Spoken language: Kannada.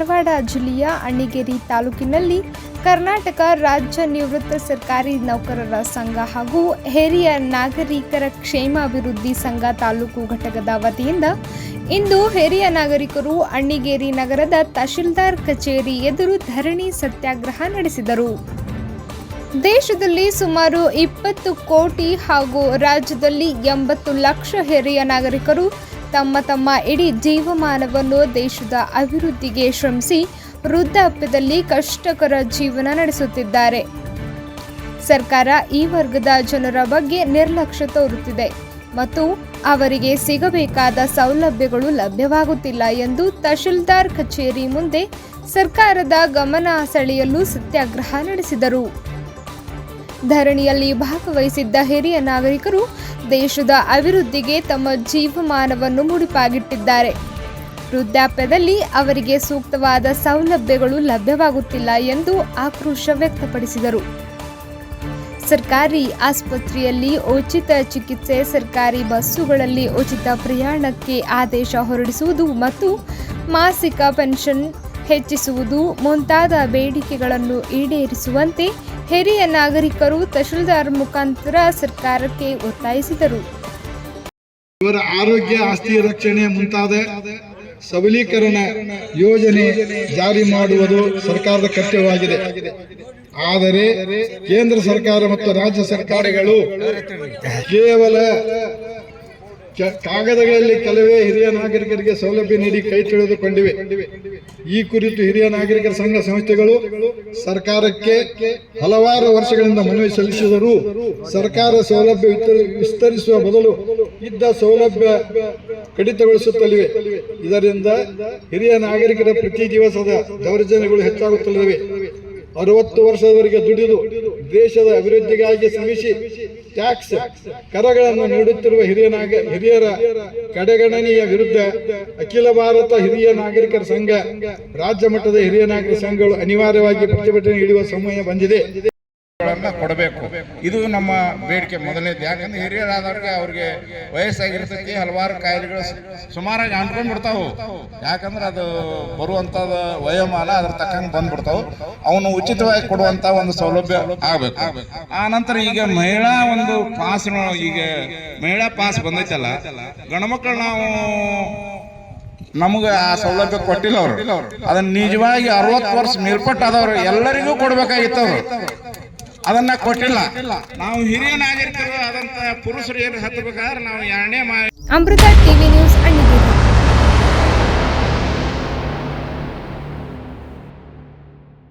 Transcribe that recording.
ಧಾರವಾಡ ಜಿಲ್ಲೆಯ ಅಣ್ಣಿಗೇರಿ ತಾಲೂಕಿನಲ್ಲಿ ಕರ್ನಾಟಕ ರಾಜ್ಯ ನಿವೃತ್ತ ಸರ್ಕಾರಿ ನೌಕರರ ಸಂಘ ಹಾಗೂ ಹಿರಿಯ ನಾಗರಿಕರ ಕ್ಷೇಮಾಭಿವೃದ್ಧಿ ಸಂಘ ತಾಲೂಕು ಘಟಕದ ವತಿಯಿಂದ ಇಂದು ಹಿರಿಯ ನಾಗರಿಕರು ಅಣ್ಣಿಗೇರಿ ನಗರದ ತಹಶೀಲ್ದಾರ್ ಕಚೇರಿ ಎದುರು ಧರಣಿ ಸತ್ಯಾಗ್ರಹ ನಡೆಸಿದರು. ದೇಶದಲ್ಲಿ ಸುಮಾರು ಇಪ್ಪತ್ತು ಕೋಟಿ ಹಾಗೂ ರಾಜ್ಯದಲ್ಲಿ ಎಂಬತ್ತು ಲಕ್ಷ ಹಿರಿಯ ನಾಗರಿಕರು ತಮ್ಮ ತಮ್ಮ ಇಡೀ ಜೀವಮಾನವನ್ನು ದೇಶದ ಅಭಿವೃದ್ಧಿಗೆ ಶ್ರಮಿಸಿ ವೃದ್ಧಾಪ್ಯದಲ್ಲಿ ಕಷ್ಟಕರ ಜೀವನ ನಡೆಸುತ್ತಿದ್ದಾರೆ. ಸರ್ಕಾರ ಈ ವರ್ಗದ ಜನರ ಬಗ್ಗೆ ನಿರ್ಲಕ್ಷ್ಯ ತೋರುತ್ತಿದೆ ಮತ್ತು ಅವರಿಗೆ ಸಿಗಬೇಕಾದ ಸೌಲಭ್ಯಗಳು ಲಭ್ಯವಾಗುತ್ತಿಲ್ಲ ಎಂದು ತಹಶೀಲ್ದಾರ್ ಕಚೇರಿ ಮುಂದೆ ಸರ್ಕಾರದ ಗಮನ ಸೆಳೆಯಲು ಸತ್ಯಾಗ್ರಹ ನಡೆಸಿದರು. ಧರಣಿಯಲ್ಲಿ ಭಾಗವಹಿಸಿದ್ದ ಹಿರಿಯ ನಾಗರಿಕರು ದೇಶದ ಅಭಿವೃದ್ಧಿಗೆ ತಮ್ಮ ಜೀವಮಾನವನ್ನು ಮುಡಿಪಾಗಿಟ್ಟಿದ್ದಾರೆ. ವೃದ್ಧಾಪ್ಯದಲ್ಲಿ ಅವರಿಗೆ ಸೂಕ್ತವಾದ ಸೌಲಭ್ಯಗಳು ಲಭ್ಯವಾಗುತ್ತಿಲ್ಲ ಎಂದು ಆಕ್ರೋಶ ವ್ಯಕ್ತಪಡಿಸಿದರು. ಸರ್ಕಾರಿ ಆಸ್ಪತ್ರೆಯಲ್ಲಿ ಉಚಿತ ಚಿಕಿತ್ಸೆ, ಸರ್ಕಾರಿ ಬಸ್ಸುಗಳಲ್ಲಿ ಉಚಿತ ಪ್ರಯಾಣಕ್ಕೆ ಆದೇಶ ಹೊರಡಿಸುವುದು ಮತ್ತು ಮಾಸಿಕ ಪೆನ್ಷನ್ ಹೆಚ್ಚಿಸುವುದು ಮುಂತಾದ ಬೇಡಿಕೆಗಳನ್ನು ಈಡೇರಿಸುವಂತೆ ಹಿರಿಯ ನಾಗರಿಕರು ತಹಶೀಲ್ದಾರ್ ಮುಖಾಂತರ ಸರ್ಕಾರಕ್ಕೆ ಒತ್ತಾಯಿಸಿದರು. ಇವರ ಆರೋಗ್ಯ, ಆಸ್ತಿ ರಕ್ಷಣೆ ಮುಂತಾದ ಸಬಲೀಕರಣ ಯೋಜನೆ ಜಾರಿ ಮಾಡುವುದು ಸರ್ಕಾರದ ಕರ್ತವ್ಯವಾಗಿದೆ. ಆದರೆ ಕೇಂದ್ರ ಸರ್ಕಾರ ಮತ್ತು ರಾಜ್ಯ ಸರ್ಕಾರಗಳು ಕೇವಲ ಕಾಗದಗಳಲ್ಲಿ ಕೆಲವೇ ಹಿರಿಯ ನಾಗರಿಕರಿಗೆ ಸೌಲಭ್ಯ ನೀಡಿ ಕೈ ತಿಳಿದುಕೊಂಡಿವೆ. ಈ ಕುರಿತು ಹಿರಿಯ ನಾಗರಿಕರ ಸಂಘ ಸಂಸ್ಥೆಗಳು ಸರ್ಕಾರಕ್ಕೆ ಹಲವಾರು ವರ್ಷಗಳಿಂದ ಮನವಿ ಸಲ್ಲಿಸಿದರೂ ಸರ್ಕಾರ ಸೌಲಭ್ಯ ವಿಸ್ತರಿಸುವ ಬದಲು ಇದ್ದ ಸೌಲಭ್ಯ ಕಡಿತಗೊಳಿಸುತ್ತಲಿವೆ. ಇದರಿಂದ ಹಿರಿಯ ನಾಗರಿಕರ ಪ್ರತಿ ದಿವಸದ ದೌರ್ಜನ್ಯಗಳು ಹೆಚ್ಚಾಗುತ್ತಲಿವೆ. ಅರವತ್ತು ವರ್ಷದವರೆಗೆ ದುಡಿದು ದೇಶದ ಅಭಿವೃದ್ಧಿಗಾಗಿ ಶ್ರಮಿಸಿ ಟ್ಯಾಕ್ಸ್ ಕರಗಳನ್ನು ನೀಡುತ್ತಿರುವ ಹಿರಿಯ ನಾಗ, ಹಿರಿಯರ ಕಡೆಗಣನೆಯ ವಿರುದ್ಧ ಅಖಿಲ ಭಾರತ ಹಿರಿಯ ನಾಗರಿಕರ ಸಂಘ, ರಾಜ್ಯ ಮಟ್ಟದ ಹಿರಿಯ ನಾಗರಿಕ ಸಂಘಗಳು ಅನಿವಾರ್ಯವಾಗಿ ಪ್ರತಿಭಟನೆ ನೀಡುವ ಸಮಯ ಬಂದಿದೆ. ಕೊಡಬೇಕು. ಇದು ನಮ್ಮ ಬೇಡಿಕೆ. ಮೊದಲನೇದು ಯಾಕಂದ್ರೆ ಹಿರಿಯರಾದವ್ರಿಗೆ ಅವ್ರಿಗೆ ವಯಸ್ಸಾಗಿರ್ತೈತಿ ಹಲವಾರು ಕಾಯಿಲೆಗಳು ಸುಮಾರಾಗಿ ಅಂಟ್ಕೊಂಡ್ಬಿಡ್ತಾವು. ಯಾಕಂದ್ರೆ ಅದು ಬರುವಂತದ ವಯೋಮಾನ, ಅದ್ರ ತಕ್ಕಂಗೆ ಬಂದ್ಬಿಡ್ತಾವು. ಅವನು ಉಚಿತವಾಗಿ ಕೊಡುವಂತ ಒಂದು ಸೌಲಭ್ಯ ಆಗ್ಬೇಕು. ಆ ನಂತರ ಈಗ ಮಹಿಳಾ ಒಂದು ಪಾಸ್ ಈಗ ಮಹಿಳಾ ಪಾಸ್ ಬಂದೈತಲ್ಲ ಗಣಮಕ್ಕಳು ನಾವು ನಮಗೆ ಆ ಸೌಲಭ್ಯ ಕೊಟ್ಟಿಲ್ಲ ಅವರು. ಅದನ್ನ ನಿಜವಾಗಿ ಅರವತ್ತು ವರ್ಷ ಮೇಲ್ಪಟ್ಟಾದವ್ರು ಎಲ್ಲರಿಗೂ ಕೊಡ್ಬೇಕಾಗಿತ್ತು ಅವರು. ಅದನ್ನ ಕೊಟ್ಟಿಲ್ಲ. ನಾವು ಹಿರಿಯ ನಾಗರಿಕರು ಆದಂತ ಪುರುಷರು ಏನು ಹತ್ತಬೇಕಾದ್ರೆ ನಾವು ಎರಡನೇ ಮಾ ಅಮೃತ ಟಿವಿ ನ್ಯೂಸ್